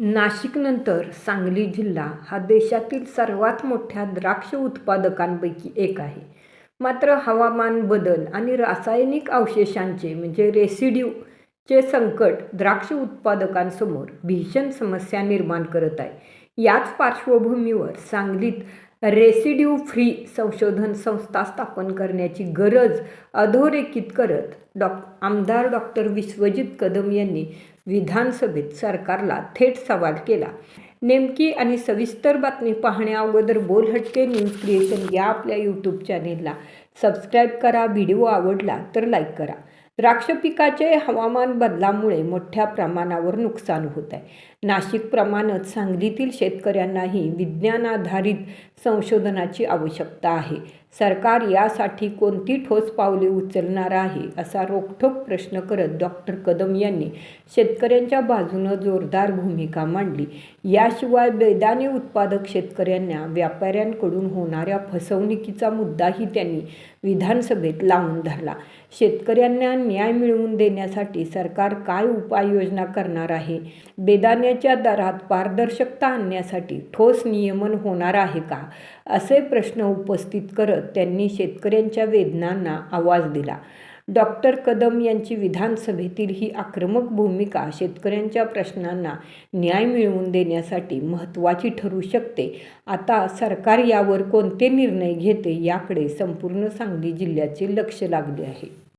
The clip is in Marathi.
नाशिकनंतर सांगली जिल्हा हा देशातील सर्वात मोठ्या द्राक्ष उत्पादकांपैकी एक आहे. मात्र हवामान बदल आणि रासायनिक अवशेषांचे म्हणजे रेसिड्यूचे संकट द्राक्ष उत्पादकांसमोर भीषण समस्या निर्माण करत आहे. याच पार्श्वभूमीवर सांगलीत रेसिड्यू फ्री संशोधन संस्था स्थापन करण्याची गरज अधोरेखित करत डॉ आमदार डॉक्टर विश्वजित कदम यांनी विधानसभेत सरकारला थेट सवाल केला. नेमकी आणि सविस्तर बातमी पाहण्या अगोदर बोलहटके न्यूज क्रिएशन या आपल्या यूट्यूब चॅनेलला सबस्क्राईब करा व्हिडिओ आवडला तर लाईक करा. द्राक्ष पिकाचे हवामान बदलामुळे मोठ्या प्रमाणावर नुकसान होत आहे नाशिकप्रमाणेच सांगलीतील शेतकऱ्यांनाही विज्ञान आधारित संशोधनाची आवश्यकता आहे. सरकार यासाठी कोणती ठोस पावले उचलणार आहे असा रोखठोक प्रश्न करत डॉक्टर कदम यांनी शेतकऱ्यांच्या बाजूनं जोरदार भूमिका मांडली. याशिवाय बेदाने उत्पादक शेतकऱ्यांना व्यापाऱ्यांकडून होणाऱ्या फसवणुकीचा मुद्दाही त्यांनी विधानसभेत लावून धरला. शेतकऱ्यांना न्याय मिळवून देण्यासाठी सरकार काय उपाययोजना करणार आहे? बेदाण्याच्या दरात पारदर्शकता आणण्यासाठी ठोस नियमन होणार आहे का? असे प्रश्न उपस्थित करत त्यांनी शेतकऱ्यांच्या वेदनांना आवाज दिला. डॉक्टर कदम यांची विधानसभेतील ही आक्रमक भूमिका शेतकऱ्यांच्या प्रश्नांना न्याय मिळवून देण्यासाठी महत्त्वाची ठरू शकते. आता सरकार यावर कोणते निर्णय घेते याकडे संपूर्ण सांगली जिल्ह्याचे लक्ष लागले आहे.